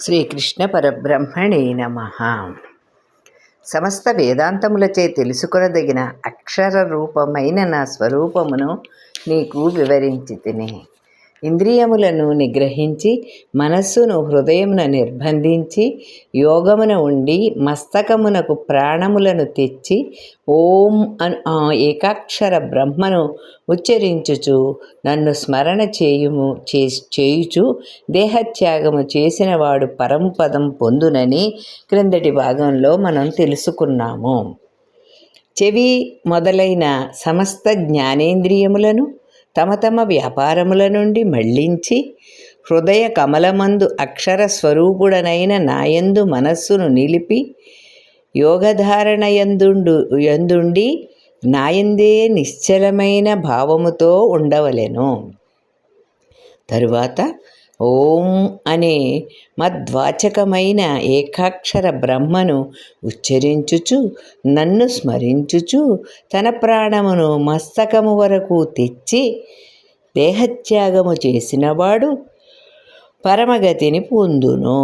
శ్రీకృష్ణ పరబ్రహ్మణే నమ. సమస్త వేదాంతములచే తెలుసుకొనదగిన అక్షర రూపమైన నా స్వరూపమును నీకు వివరించి తిని. ఇంద్రియములను నిగ్రహించి మనస్సును హృదయమున నిర్బంధించి యోగమున ఉండి మస్తకమునకు ప్రాణములను తెచ్చి ఓం అను ఏకాక్షర బ్రహ్మను ఉచ్చరించుచు నన్ను స్మరణ చేయుము చే చేయుచు దేహత్యాగము చేసిన వాడు పరమపదం పొందునని క్రిందటి భాగంలో మనం తెలుసుకున్నాము. చెవి మొదలైన సమస్త జ్ఞానేంద్రియములను తమ తమ వ్యాపారముల నుండి మళ్ళించి హృదయ కమలమందు అక్షర స్వరూపుడనైన నాయందు మనస్సును నిలిపి యోగధారణ యందుండు యందుండి నాయందే నిశ్చలమైన భావముతో ఉండవలెను. తరువాత ఓం అనే మద్వాచకమైన ఏకాక్షర బ్రహ్మను ఉచ్చరించుచు నన్ను స్మరించుచు తన ప్రాణమును మస్తకము వరకు తెచ్చి దేహత్యాగము చేసినవాడు పరమగతిని పొందును.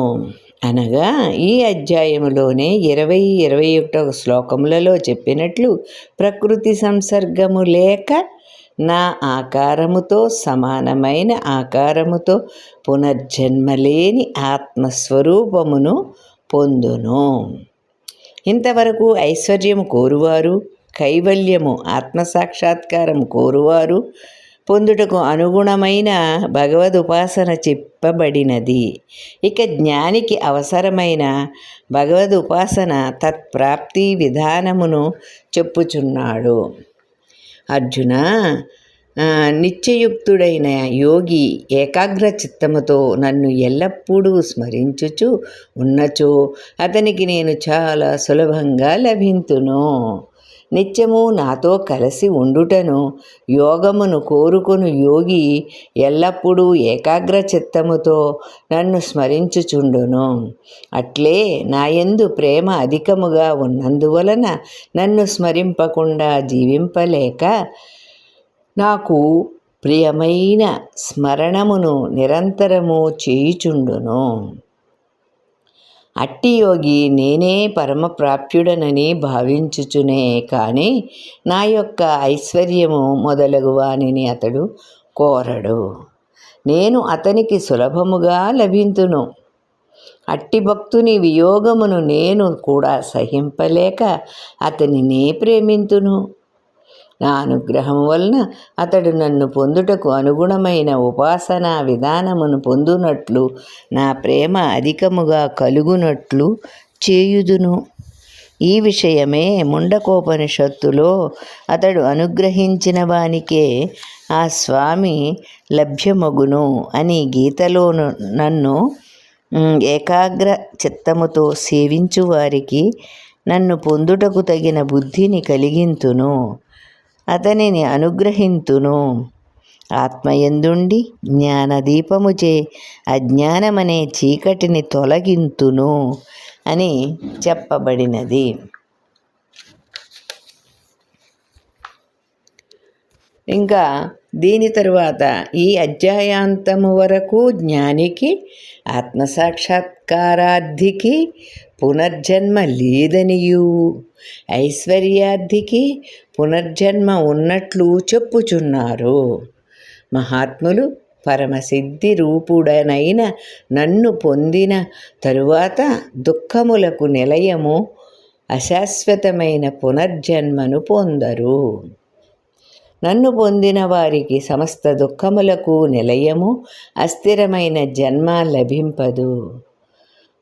అనగా ఈ అధ్యాయములోనే ఇరవై ఇరవై ఒకటో శ్లోకములలో చెప్పినట్లు ప్రకృతి సంసర్గము లేక నా ఆకారముతో సమానమైన ఆకారముతో పునర్జన్మలేని ఆత్మస్వరూపమును పొందును. ఇంతవరకు ఐశ్వర్యము కోరువారు కైవల్యము ఆత్మసాక్షాత్కారం కోరువారు పొందుటకు అనుగుణమైన భగవద్ ఉపాసన చెప్పబడినది. ఇక జ్ఞానికి అవసరమైన భగవద్ ఉపాసన తత్ప్రాప్తి విధానమును చెప్పుచున్నాడు. అర్జున నిత్యయుక్తుడైన యోగి ఏకాగ్ర చిత్తముతో నన్ను ఎల్లప్పుడూ స్మరించుచు ఉన్నచో అతనికి నేను చాలా సులభంగా లభింతును. నిత్యము నాతో కలిసి ఉండుటను యోగమును కోరుకుని యోగి ఎల్లప్పుడూ ఏకాగ్ర చిత్తముతో నన్ను స్మరించుచుండును. అట్లే నాయందు ప్రేమ అధికముగా ఉన్నందువలన నన్ను స్మరింపకుండా జీవింపలేక నాకు ప్రియమైన స్మరణమును నిరంతరము చేయుచుండును. అట్టి యోగి నేనే పరమప్రాప్యుడనని భావించుచునే. కానీ నా యొక్క ఐశ్వర్యము మొదలగు వానిని అతడు కోరడు. నేను అతనికి సులభముగా లభింతును. అట్టి భక్తుని వియోగమును నేను కూడా సహింపలేక అతనినే ప్రేమింతును. నా అనుగ్రహం వలన అతడు నన్ను పొందుటకు అనుగుణమైన ఉపాసనా విధానమును పొందునట్లు నా ప్రేమ అధికముగా కలుగునట్లు చేయుదును. ఈ విషయమే ముండకోపనిషత్తులో అతడు అనుగ్రహించిన వానికే ఆ స్వామి లభ్యమగును అని గీతలో నన్ను ఏకాగ్ర చిత్తముతో సేవించు వారికి నన్ను పొందుటకు తగిన బుద్ధిని కలిగింతును. అతనిని అనుగ్రహింతును. ఆత్మయందుండి జ్ఞానదీపముచే అజ్ఞానమనే చీకటిని తొలగింతును అని చెప్పబడినది. ఇంకా దీని తరువాత ఈ అధ్యాయాంతము వరకు జ్ఞానికి ఆత్మసాక్షాత్కారార్థికి పునర్జన్మ లేదనియు. ఐశ్వర్యార్థికి పునర్జన్మ ఉన్నట్లు చెప్పుచున్నారు. మహాత్ములు పరమసిద్ధి రూపుడనైన నన్ను పొందిన తరువాత దుఃఖములకు నిలయము అశాశ్వతమైన పునర్జన్మను పొందరు. నన్ను పొందిన వారికి సమస్త దుఃఖములకు నిలయము అస్థిరమైన జన్మ లభింపదు.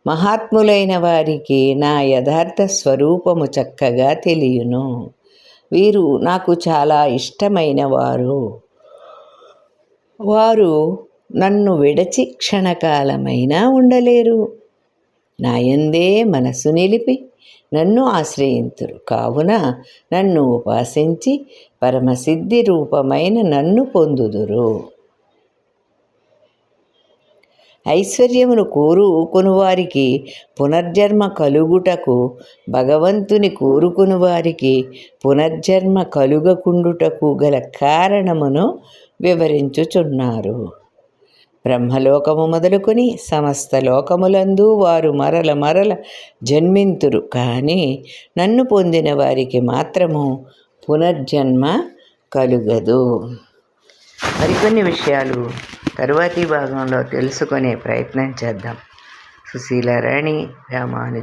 మహాత్ములైన వారికి నా యథార్థ స్వరూపము చక్కగా తెలియను. వీరు నాకు చాలా ఇష్టమైన వారు. వారు నన్ను విడచి క్షణకాలమైనా ఉండలేరు. నాయందే మనసు నిలిపి నన్ను ఆశ్రయింతురు. కావున నన్ను ఉపాసించి పరమసిద్ధి రూపమైన నన్ను పొందుదురు. ఐశ్వర్యమును కోరుకుని వారికి పునర్జన్మ కలుగుటకు భగవంతుని కోరుకుని వారికి పునర్జన్మ కలుగకుండుటకు గల కారణమును వివరించుచున్నారు. బ్రహ్మలోకము మొదలుకొని సమస్త లోకములందు వారు మరల మరల జన్మింతురు. కానీ నన్ను పొందిన వారికి మాత్రము పునర్జన్మ కలుగదు. మరికొన్ని విషయాలు తరువాతి భాగంలో తెలుసుకునే ప్రయత్నం చేద్దాం. సుశీలారాణి రామాను